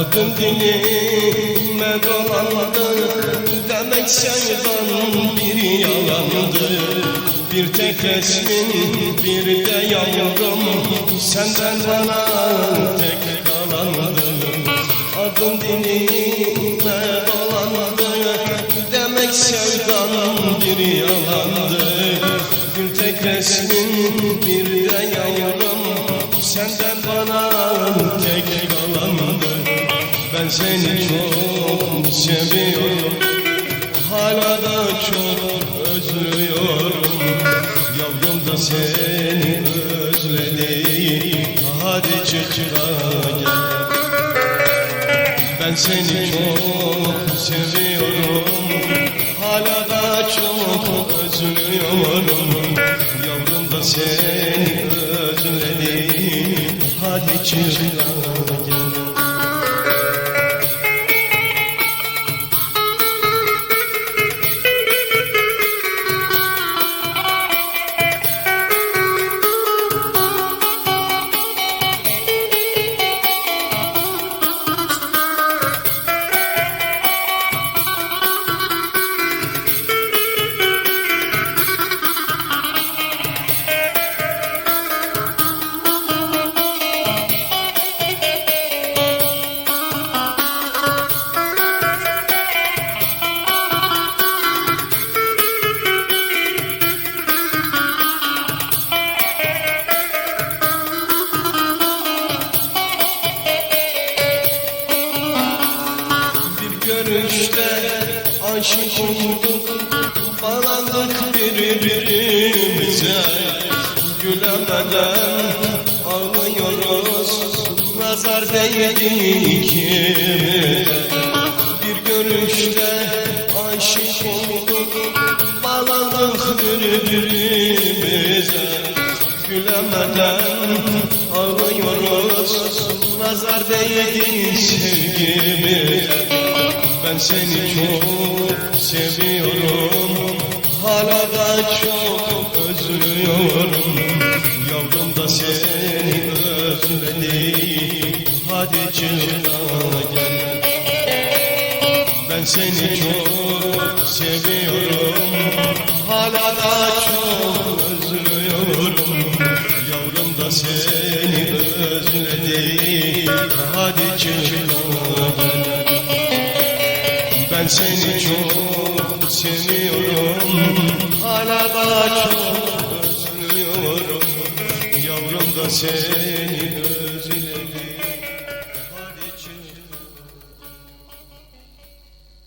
Aklım dilime dolandı. Demek şeytan bir yalandı. Bir tek resmin bir de yavrum Senden bana tek kalandı. Aklım dilime seni çok seviyorum. Hala da çok özlüyorum. Yavrum da seni özledi Hadi çık gel. Ben seni çok seviyorum. Hala da çok özlüyorum. Yavrum da seni özledi Hadi çık gel aşık olduk. Bağlandık birbirimize Gülemeden ağlıyoruz Nazar değdi ikimize. Bir görüşte aşık olduk. Bağlandık birbirimize Gülemeden ağlıyoruz Nazar değdi sevgimize Ben seni çok seviyorum. Hala da çok özlüyorum. Yavrum da seni özledi Hadi çık gel. Ben seni çok seviyorum. Hala da çok özlüyorum. Yavrum da seni özledi Hadi çık seni çok seviyorum. Hala da çok özlüyorum. Yavrum da seni